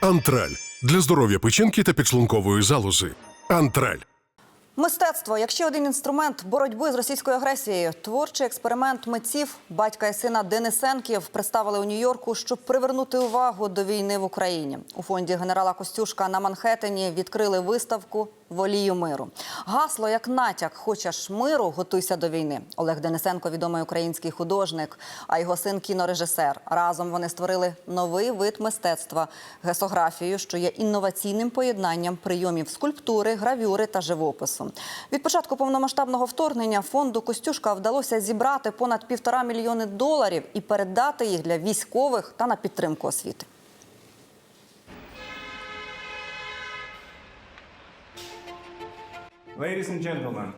Антраль для здоров'я печінки та підшлункової залози. Антраль. Мистецтво як ще один інструмент боротьби з російською агресією. Творчий експеримент митців батька і сина Денисенків представили у Нью-Йорку, щоб привернути увагу до війни в Україні. У фонді генерала Костюшка на Манхеттені відкрили виставку Волію миру. Гасло як натяк Хочеш миру, готуйся до війни. Олег Денисенко відомий український художник, а його син кінорежисер. Разом вони створили новий вид мистецтва гесографію, що є інноваційним поєднанням прийомів скульптури, гравюри та живопису. Від початку повномасштабного вторгнення фонду Костюшка вдалося зібрати понад півтора мільйони доларів і передати їх для військових та на підтримку освіти.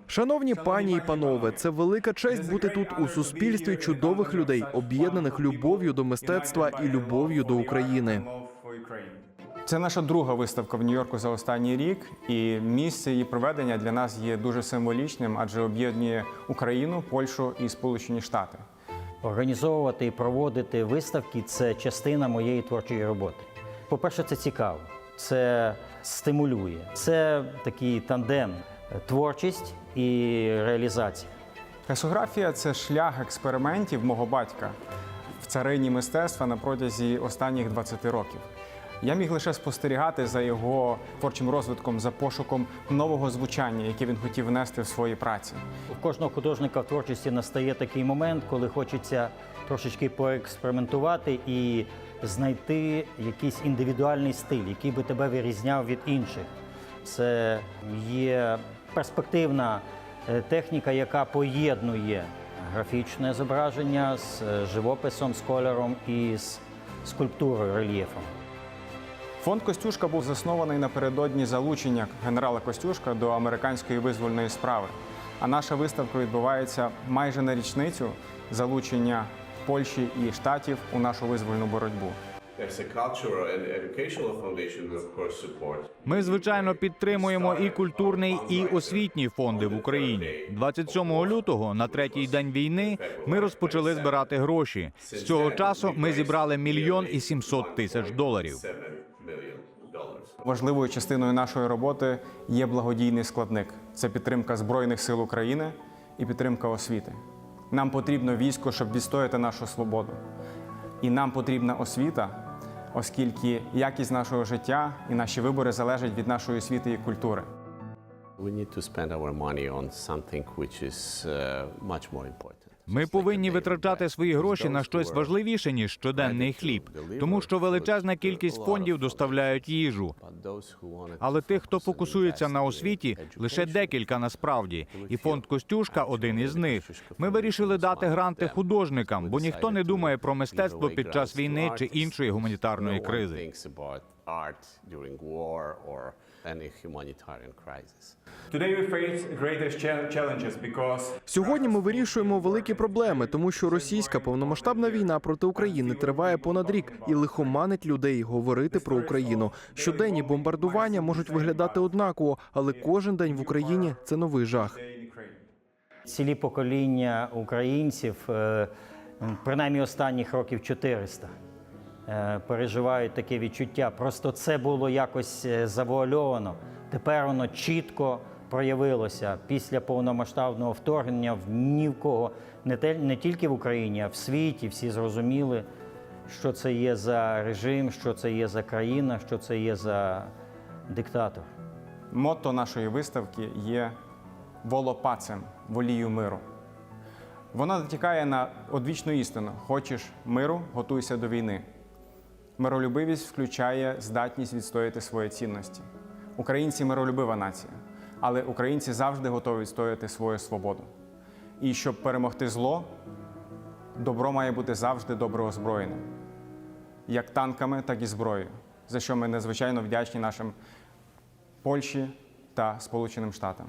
Шановні пані і панове, це велика честь бути тут у суспільстві чудових людей, об'єднаних любов'ю до мистецтва і любов'ю до України. Це наша друга виставка в Нью-Йорку за останній рік, і місце її проведення для нас є дуже символічним, адже об'єднує Україну, Польщу і Сполучені Штати. Організовувати і проводити виставки це частина моєї творчої роботи. По-перше, це цікаво, це стимулює, це такий тандем творчість і реалізація. Гесографія це шлях експериментів мого батька в царині мистецтва на протязі останніх 20 років. Я міг лише спостерігати за його творчим розвитком, за пошуком нового звучання, яке він хотів внести в свої праці. У кожного художника в творчості настає такий момент, коли хочеться трошечки поекспериментувати і знайти якийсь індивідуальний стиль, який би тебе вирізняв від інших. Це є перспективна е, техніка, яка поєднує графічне зображення з е, живописом, з кольором і з скульптурою, рельєфом. Фонд Костюшка був заснований напередодні залучення генерала Костюшка до американської визвольної справи. А наша виставка відбувається майже на річницю залучення Польщі і Штатів у нашу визвольну боротьбу. Ми звичайно підтримуємо і культурний, і освітній фонди в Україні. 27 лютого, на третій день війни, ми розпочали збирати гроші. З цього часу ми зібрали мільйон і сімсот тисяч доларів. Важливою частиною нашої роботи є благодійний складник. Це підтримка Збройних сил України і підтримка освіти. Нам потрібно військо, щоб відстояти нашу свободу. І нам потрібна освіта, оскільки якість нашого життя і наші вибори залежать від нашої освіти і культури. We need to spend our money on something which is uh, much more important. Ми повинні витрачати свої гроші на щось важливіше ніж щоденний хліб, тому що величезна кількість фондів доставляють їжу. Але тих, хто фокусується на освіті, лише декілька насправді. І фонд Костюшка один із них. Ми вирішили дати гранти художникам, бо ніхто не думає про мистецтво під час війни чи іншої гуманітарної кризи. Art during war or any humanitarian crisis. Today we face greatest challenges because Сьогодні ми вирішуємо великі проблеми, тому що російська повномасштабна війна проти України триває понад рік і лихоманить людей говорити про Україну. Щоденні бомбардування можуть виглядати однаково, але кожен день в Україні це новий жах. Цілі покоління українців, е, принаймні останніх років 400, е, переживають таке відчуття. Просто це було якось е, завуальовано. Тепер воно чітко проявилося після повномасштабного вторгнення ні в кого не те не тільки в Україні, а в світі. Всі зрозуміли, що це є за режим, що це є за країна, що це є за диктатор. Мотто нашої виставки є волопацем, волію миру. Вона натякає на одвічну істину: хочеш миру, готуйся до війни. Миролюбивість включає здатність відстояти свої цінності. Українці миролюбива нація, але українці завжди готові відстояти свою свободу. І щоб перемогти зло, добро має бути завжди добре озброєним, як танками, так і зброєю, за що ми надзвичайно вдячні нашим Польщі та Сполученим Штатам.